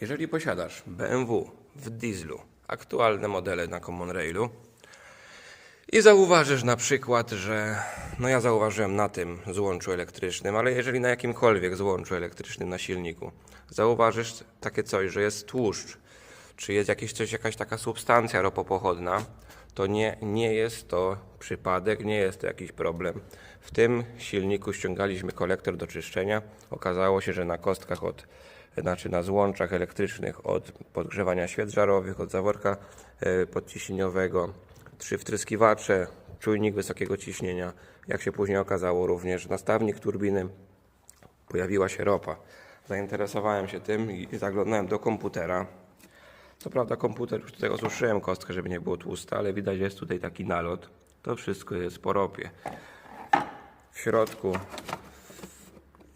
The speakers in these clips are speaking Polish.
Jeżeli posiadasz BMW w dieslu, aktualne modele na Common Railu i zauważysz na przykład, że no ja zauważyłem na tym złączu elektrycznym, ale jeżeli na jakimkolwiek złączu elektrycznym na silniku zauważysz takie coś, że jest tłuszcz, czy jest jakieś coś, jakaś taka substancja ropopochodna, to nie, nie jest to przypadek, nie jest to jakiś problem. W tym silniku ściągaliśmy kolektor do czyszczenia. Okazało się, że na kostkach od, znaczy na złączach elektrycznych od podgrzewania świec żarowych, od zaworka e, podciśnieniowego, trzy wtryskiwacze, czujnik wysokiego ciśnienia. Jak się później okazało, również nastawnik turbiny, pojawiła się ropa. Zainteresowałem się tym i zaglądałem do komputera. Co prawda komputer już tutaj osuszyłem kostkę, żeby nie było tłuste, ale widać, jest tutaj taki nalot. To wszystko jest po ropie. W środku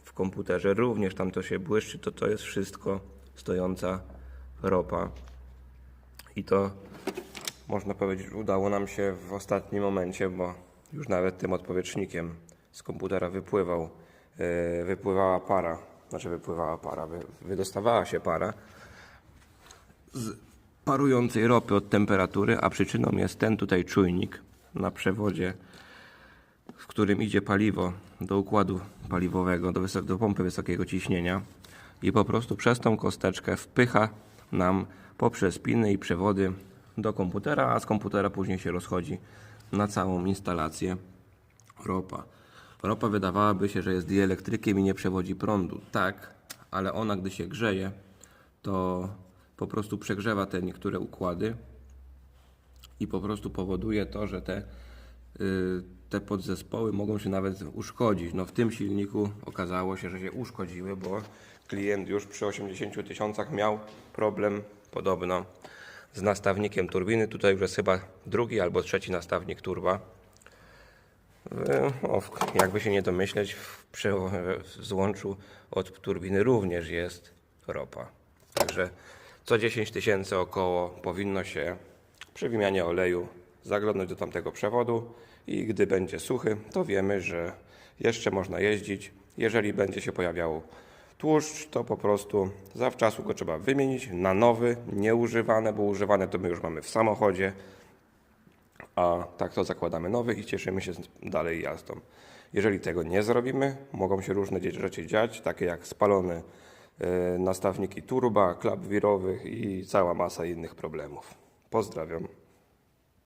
w komputerze również tam to się błyszczy, to to jest wszystko stojąca ropa. I to można powiedzieć, udało nam się w ostatnim momencie, bo już nawet tym odpowietrznikiem z komputera wypływał, yy, wypływała para, znaczy wypływała para, wy, wydostawała się para z parującej ropy od temperatury, a przyczyną jest ten tutaj czujnik na przewodzie, w którym idzie paliwo do układu paliwowego, do, do pompy wysokiego ciśnienia i po prostu przez tą kosteczkę wpycha nam poprzez piny i przewody do komputera, a z komputera później się rozchodzi na całą instalację ropa. Ropa wydawałaby się, że jest dielektrykiem i nie przewodzi prądu. Tak, ale ona gdy się grzeje, to po prostu przegrzewa te niektóre układy i po prostu powoduje to, że te, y, te podzespoły mogą się nawet uszkodzić. No w tym silniku okazało się, że się uszkodziły, bo klient już przy 80 tysiącach miał problem podobno z nastawnikiem turbiny. Tutaj już jest chyba drugi albo trzeci nastawnik turba. Y, O, jakby się nie domyśleć, w, przy, w złączu od turbiny również jest ropa. Także co 10 tysięcy około powinno się przy wymianie oleju zaglądnąć do tamtego przewodu i gdy będzie suchy, to wiemy, że jeszcze można jeździć. Jeżeli będzie się pojawiał tłuszcz, to po prostu zawczasu go trzeba wymienić na nowy, nieużywane, bo używane to my już mamy w samochodzie, a tak to zakładamy nowy i cieszymy się dalej jazdą. Jeżeli tego nie zrobimy, mogą się różne rzeczy dziać, takie jak spalone e, nastawniki turba, klap wirowych i cała masa innych problemów. Pozdrawiam.